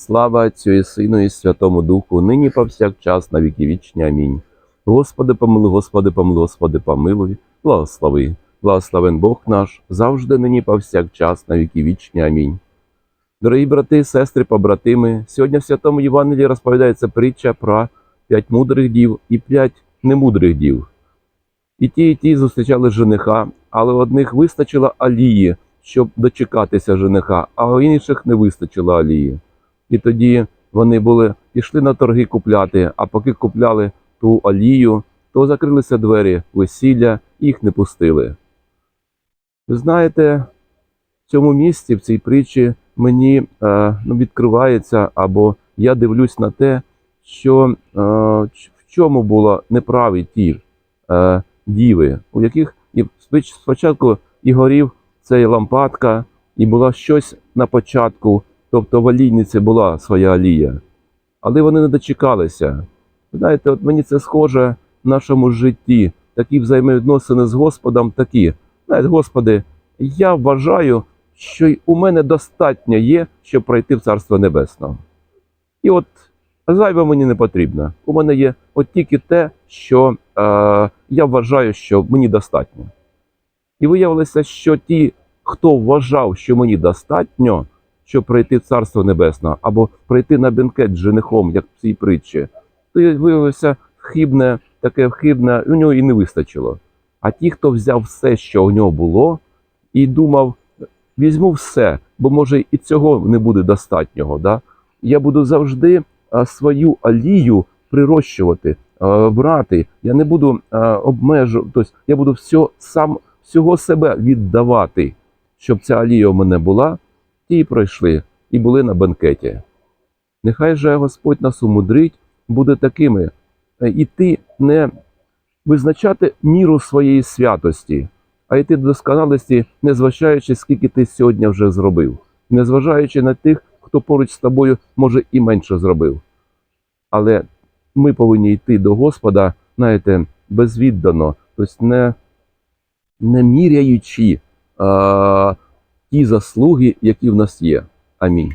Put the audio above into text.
Слава Отцю і Сину і Святому Духу, нині повсякчас на віки вічні. Амінь. Господи помилуй, Господи помилуй, Господи помилуй, благослови. Благословен Бог наш, завжди нині повсякчас на віки вічні. Амінь. Дорогі брати, сестри, побратими, сьогодні в Святому Євангелії розповідається притча про п'ять мудрих дів і п'ять немудрих дів. І ті, і ті зустрічали жениха, але одних вистачило алії, щоб дочекатися жениха, а у інших не вистачило алії. І тоді вони були, пішли на торги купляти, а поки купляли ту олію, то закрилися двері весілля, їх не пустили. Ви знаєте, в цьому місці, в цій притчі, мені е, ну, відкривається, або я дивлюсь на те, що е, в чому було неправі ті е, діви, у яких спочатку і горів цей лампадка, і було щось на початку, тобто в олійниці була своя олія. Але вони не дочекалися. Знаєте, от мені це схоже в нашому житті. Такі взаємовідносини з Господом такі. Знаєте, Господи, я вважаю, що й у мене достатньо є, щоб пройти в Царство Небесне. І от зайве мені не потрібно. У мене є от тільки те, що е, я вважаю, що мені достатньо. І виявилося, що ті, хто вважав, що мені достатньо, щоб пройти Царство Небесне, або пройти на бенкет з женихом, як в цій притчі, то виявилося хибне, таке хибне, у нього і не вистачило. А ті, хто взяв все, що у нього було, і думав, візьму все, бо може і цього не буде достатнього. Да? Я буду завжди свою алію прирощувати, брати. Я не буду обмежувати, тобто я буду все, сам, всього себе віддавати, щоб ця алія у мене була, ті і пройшли, і були на бенкеті. Нехай же Господь нас умудрить, буде такими, е, іти не визначати міру своєї святості, а йти до досконалості, не зважаючи, скільки ти сьогодні вже зробив, не зважаючи на тих, хто поруч з тобою може і менше зробив. Але ми повинні йти до Господа, знаєте, безвіддано, тобто не, не міряючи ті заслуги, які в нас є. Амінь.